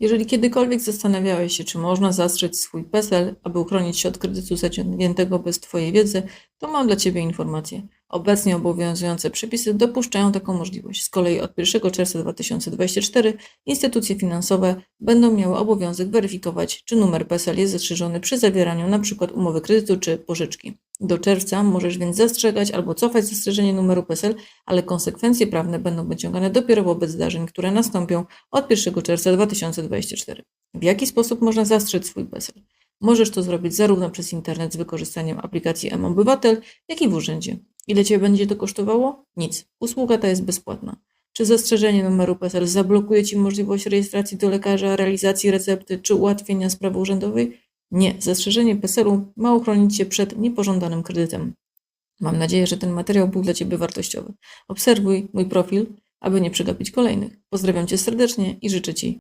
Jeżeli kiedykolwiek zastanawiałeś się, czy można zastrzec swój PESEL, aby uchronić się od kredytu zaciągniętego bez Twojej wiedzy, to mam dla Ciebie informację. Obecnie obowiązujące przepisy dopuszczają taką możliwość. Z kolei od 1 czerwca 2024 instytucje finansowe będą miały obowiązek weryfikować, czy numer PESEL jest zastrzeżony przy zawieraniu np. umowy kredytu czy pożyczki. Do czerwca możesz więc zastrzegać albo cofać zastrzeżenie numeru PESEL, ale konsekwencje prawne będą wyciągane dopiero wobec zdarzeń, które nastąpią od 1 czerwca 2024. W jaki sposób można zastrzec swój PESEL? Możesz to zrobić zarówno przez internet z wykorzystaniem aplikacji M-Obywatel, jak i w urzędzie. Ile Cię będzie to kosztowało? Nic. Usługa ta jest bezpłatna. Czy zastrzeżenie numeru PESEL zablokuje Ci możliwość rejestracji do lekarza, realizacji recepty czy ułatwienia sprawy urzędowej? Nie. Zastrzeżenie PESEL-u ma uchronić Cię przed niepożądanym kredytem. Mam nadzieję, że ten materiał był dla Ciebie wartościowy. Obserwuj mój profil, aby nie przegapić kolejnych. Pozdrawiam Cię serdecznie i życzę Ci